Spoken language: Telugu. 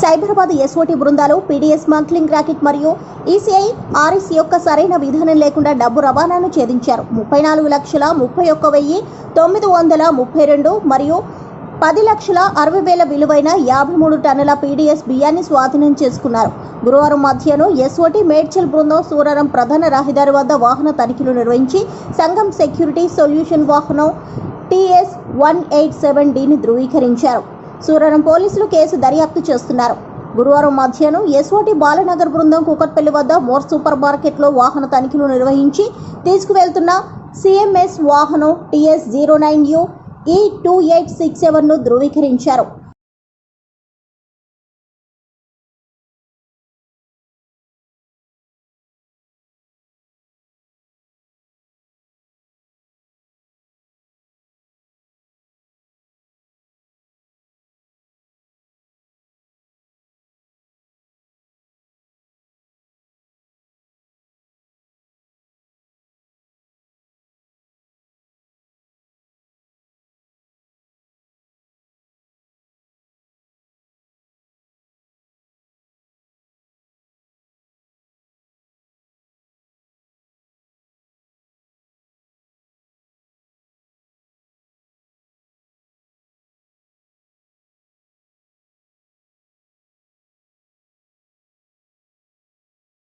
సైబరాబాద్ ఎస్ఓటి బృందాలు పీడీఎస్ స్మగ్లింగ్ ర్యాకెట్ మరియు ఈసీఐ ఆర్ఎస్ యొక్క సరైన విధానం లేకుండా డబ్బు రవాణాను ఛేదించారు. ముప్పై నాలుగు లక్షల ముప్పై ఒక్క వెయ్యి తొమ్మిది వందల ముప్పై రెండు మరియు పది లక్షల అరవై వేల విలువైన యాభై మూడు టన్నుల పీడీఎస్ బియ్యాన్ని స్వాధీనం చేసుకున్నారు. గురువారం మధ్యాహ్నం ఎస్ఓటి మేడ్చల్ బృందం సూరారం ప్రధాన రహదారి వద్ద వాహన తనిఖీలు నిర్వహించి సంఘం సెక్యూరిటీ సొల్యూషన్ వాహనం టీఎస్ వన్ ఎయిట్ సెవెన్ డిని ధృవీకరించారు. సూరారం పోలీసులు కేసు దర్యాప్తు చేస్తున్నారు. గురువారం మధ్యాహ్నం ఎస్ఓటి బాలనగర్ బృందం కూకట్పల్లి వద్ద మోర్ సూపర్ మార్కెట్లో వాహన తనిఖీలు నిర్వహించి తీసుకువెళ్తున్న సిఎంఎస్ వాహనం TS zero nine U E two eight six సెవెన్ను ధృవీకరించారు.